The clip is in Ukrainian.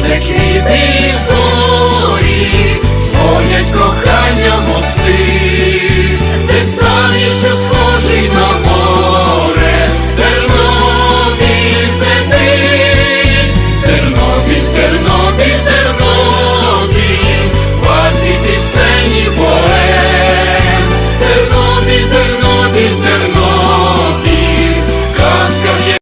всюди зорі, Зводять кохання мости, де станеш.